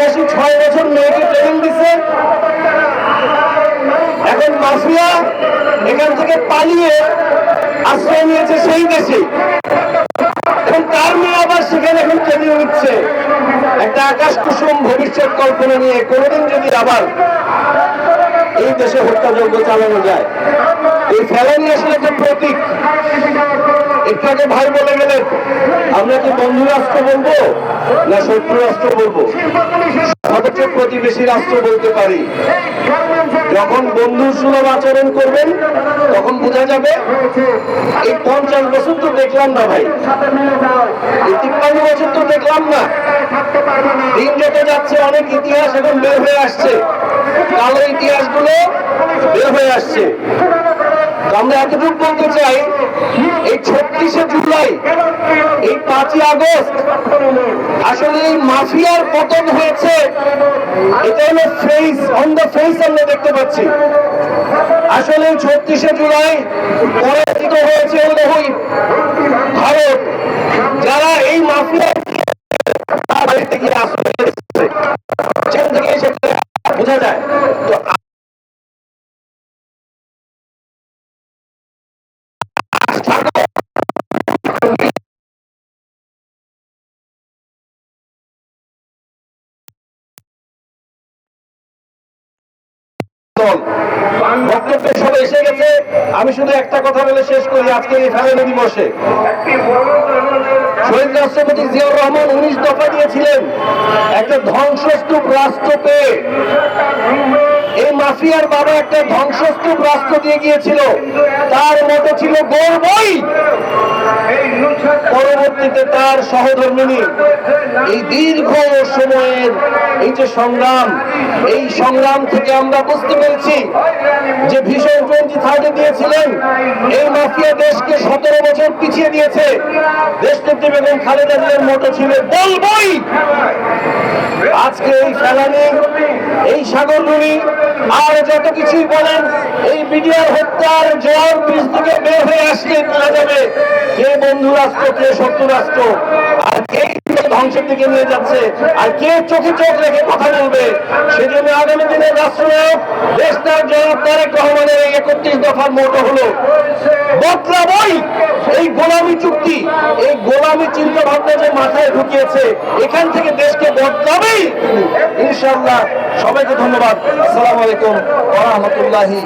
একাশি ছয় বছর মেয়েকে ট্রেনিং দিচ্ছে এখন মাফিয়া এখান থেকে পালিয়ে আশ্রয় নিয়েছে সেই দেশে। এখন তার মেয়ে আবার সেখানে এখন ট্রেনিং নিচ্ছে। একটা আকাশ কুসুম ভবিষ্যৎ কল্পনা নিয়ে কোনোদিন যদি আবার এই দেশে হত্যাযজ্ঞ চালানো যায়। এই ফেলানি আসলে একটা প্রতীক। আগে ভাই বলে গেলেন। আমরা কি বন্ধু রাষ্ট্র বলব না শত্রু রাষ্ট্র বলব? অথচ প্রতিবেশী রাষ্ট্র বলতে পারি। যখন বন্ধু সুলভ আচরণ করবেন, তখন বোঝা যাবে, এই পঞ্চাশ বছর তো দেখলাম না ভাই। এই তিপ্পান্ন বছর তো দেখলাম না। দিন যত যাচ্ছে, অনেক ইতিহাস এখন বের হয়ে আসছে। কালো ইতিহাসগুলো বের হয়ে আসছে। আমরা এতটুকু বলতে চাই এই ছত্রিশে জুলাই এই পাঁচই আগস্ট। আসলে এই মাফিয়ার পতন হয়েছে। এটা হলো ফেস অন দ্য ফেস আমরা দেখতে পাচ্ছি। আসলে ছত্রিশে জুলাই পরাজিত হয়েছে হলো দল। বক্তব্যের সময় এসে গেছে। আমি শুধু একটা কথা বলে শেষ করি, আজকে এই ফেলানি দিবসে শহীদ রাষ্ট্রপতি জিয়াউর রহমান উনিশ দফা দিয়েছিলেন একটা ধ্বংসস্তূপ রাষ্ট্র পেয়ে এই মাফিয়ার বাবা একটা ধ্বংসস্তূপ রাষ্ট্র দিয়ে গিয়েছিল। তার মতো ছিল গর্বই পরবর্তীতে তার সহধর্মিনী, এই দীর্ঘ সময়ের এই যে সংগ্রাম, এই সংগ্রাম থেকে আমরা বুঝতে পেরেছি যে ভীষণ টোয়েন্টি থার্ডে দিয়েছিলেন এই মাফিয়া দেশকে সতেরো বছর পিছিয়ে দিয়েছে। দেশ নেত্রী বেগম খালেদা জিয়ার মতো ছিল বলবই। আজকে এই ফেলানি, এই সাগরগুলি, আর যত কিছুই বলেন, এই বিডিআর হত্যার জল বীজ থেকে বের হয়ে আসলে বোঝা যাবে। বন্ধু রাষ্ট্র, কে শত্রু রাষ্ট্র? আর কে ধ্বংসের দিকে নিয়ে যাচ্ছে? আর কে চোখে চোখ রেখে কথা বলবে? সেজন্য আগামী দিনে রাষ্ট্রনায়ক দেশ তার জনাব তারেক রহমানের এই একত্রিশ দফার মোটো হলো। বদলাবই এই গোলামী চুক্তি, এই গোলামী চিন্তা ভাবনা যে মাথায় ঢুকিয়েছে, এখান থেকে দেশকে বদলাবেই ইনশাআল্লাহ সবাইকে ধন্যবাদ। আসসালামু আলাইকুম। রাহমাতুল্লাহি।